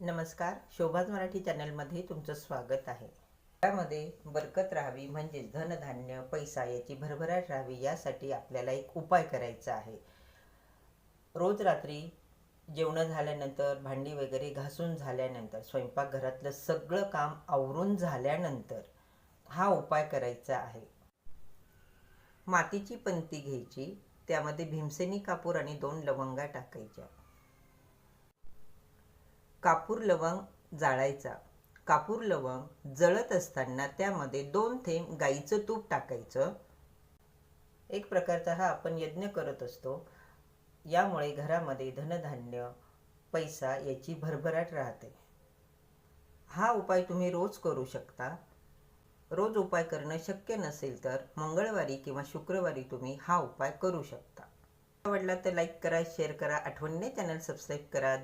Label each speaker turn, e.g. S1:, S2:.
S1: नमस्कार शोभाज मराठी चॅनलमध्ये तुमचं स्वागत आहे. त्यामध्ये बरकत राहावी म्हणजेच धनधान्य पैसा याची भरभराट राहावी यासाठी आपल्याला एक उपाय करायचा आहे. रोज रात्री जेवणं झाल्यानंतर भांडी वगैरे घासून झाल्यानंतर स्वयंपाकघरातलं सगळं काम आवरून झाल्यानंतर हा उपाय करायचा आहे. मातीची पंती घ्यायची त्यामध्ये भीमसेनी कापूर आणि दोन लवंगा टाकायच्या. कापूर लवंग जाळायचा. कापूर लवंग जळत असताना त्यामध्ये दोन थेंब गाईचं तूप टाकायचं. एक प्रकारचा हा आपण यज्ञ करत असतो. यामुळे घरामध्ये धनधान्य पैसा याची भरभराट राहते. हा उपाय तुम्ही रोज करू शकता. रोज उपाय करणं शक्य नसेल तर मंगळवारी किंवा शुक्रवारी तुम्ही हा उपाय करू शकता. आवडला तर लाईक करा शेअर करा आठवणीने चॅनल सबस्क्राईब करा.